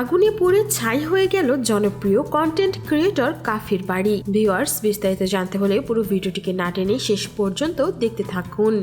আগুনে পুড়ে ছাই হয়ে গেল জনপ্রিয় কন্টেন্ট ক্রিয়েটর কাফির বাড়ি। ভিউয়ার্স বিস্তারিত জানতে হলে পুরো ভিডিওটিকে না টেনে শেষ পর্যন্ত দেখতে থাকুন।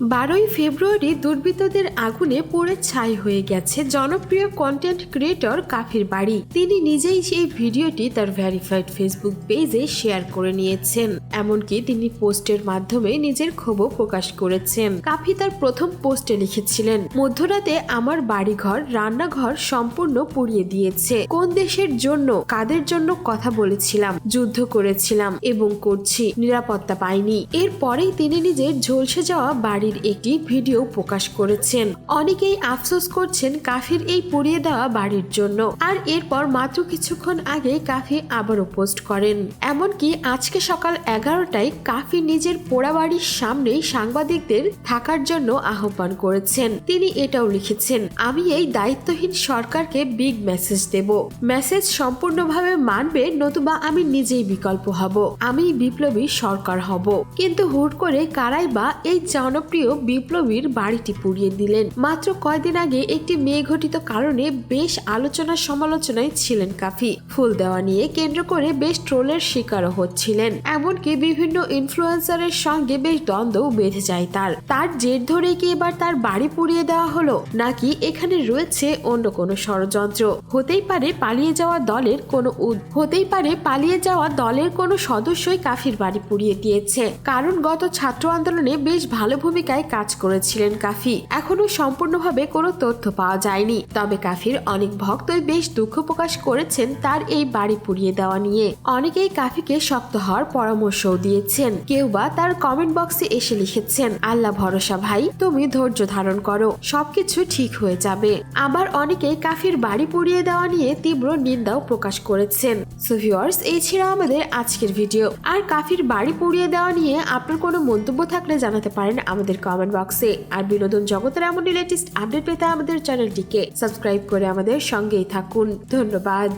বারোই ফেব্রুয়ারি দুর্বৃত্তদের আগুনে পুড়ে ছাই হয়ে গেছে জনপ্রিয় কন্টেন্ট ক্রিয়েটর কাফির বাড়ি। তিনি নিজেই সেই ভিডিওটি তার ভেরিফাইড ফেসবুক পেজে শেয়ার করে নিয়েছেন। এমনকি তিনি পোস্টের মাধ্যমে নিজের ক্ষোভও প্রকাশ করেছেন। কাফি তার প্রথম পোস্টে লিখেছিলেন, মধ্যরাতে আমার বাড়িঘর, রান্নাঘর সম্পূর্ণ পুড়িয়ে দিয়েছে। কোন দেশের জন্য, কাদের জন্য কথা বলেছিলাম, যুদ্ধ করেছিলাম এবং করছি, নিরাপত্তা পাইনি। এরপরেই তিনি নিজের ঝলসে যাওয়া বাড়ির একটি ভিডিও প্রকাশ করেছেন। অনেকেই আফসোস করছেন কাফির এই পুড়িয়ে দেওয়া বাড়ির জন্য। আর এরপর মাত্র কিছুক্ষণ আগে কাফি আবারও পোস্ট করেন। এমনকি আজকে সকাল এগারোটায় কাফি নিজের পোড়া বাড়ির সামনেই সাংবাদিকদের থাকার জন্য আহ্বান করেছেন। তিনি এটাও লিখেছেন, আমি এই দায়িত্বহীন সরকারকে বিগ মেসেজ দেব। মেসেজ সম্পূর্ণভাবে মানবে নতুবা আমি নিজেই বিকল্প হব। আমি বিপ্লবী সরকার হব। কিন্তু হুট করে কারাই বা এই জনপ্রিয় বিপ্লবীর বাড়িটি পুড়িয়ে দিলেন। মাত্র কয়দিন আগে একটি মেয়ে ঘটিত কারণে বেশ আলোচনা সমালোচনায় ছিলেন কাফি। ফুল দেওয়া নিয়ে কেন্দ্র করে বেশ ট্রোলের শিকারও হচ্ছিলেন। এমনকি বিভিন্ন ইনফ্লুয়েন্সারের সঙ্গে বেশ দ্বন্দ্ব বেঁধে যায় তার। তার জের ধরে কি এবার তার বাড়ি পুড়িয়ে দেওয়া হলো, নাকি এখানে রয়েছে অন্য কোনো ষড়যন্ত্র? হতেই পারে পালিয়ে যাওয়া দলের কোনো হতেই পারে পালিয়ে যাওয়া দলের কোনো সদস্যই কাফির বাড়ি পুড়িয়ে দিয়েছে। কারণ গত ছাত্র আন্দোলনে বেশ ভালো ভূমিকায় কাজ করেছিলেন কাফি। এখনও সম্পূর্ণভাবে কোনো তথ্য পাওয়া যায়নি। তবে কাফির অনেক ভক্তই বেশ দুঃখ প্রকাশ করেছেন তার এই বাড়ি পুড়িয়ে দেওয়া নিয়ে। অনেকেই কাফিকে শক্ত হওয়ার পরামর্শও দিয়েছেন। কেউ বা তার কমেন্ট বক্সে এসে লিখেছেন, আল্লাহ ভরসা ভাই, তুমি ধৈর্য ধারণ করো, সবকিছু ঠিক হয়ে যাবে। আবার অনেকেই কাফির বাড়ি পুড়িয়ে দেওয়া নিয়ে তীব্র নিন্দাও প্রকাশ করেছেন। সো ভিউয়ার্স এই ছিল আমাদের আজকের ভিডিও আর কাফির বাড়ি পুড়িয়ে দেওয়া নিয়ে আপনার কোনো মন্তব্য থাকলে জানাতে পারেন আমাদের কমেন্ট বক্সে আর বিনোদন জগতের এমনই লেটেস্ট আপডেট পেতে আমাদের চ্যানেলটিকে সাবস্ক্রাইব করে আমাদের সঙ্গেই থাকুন। ধন্যবাদ।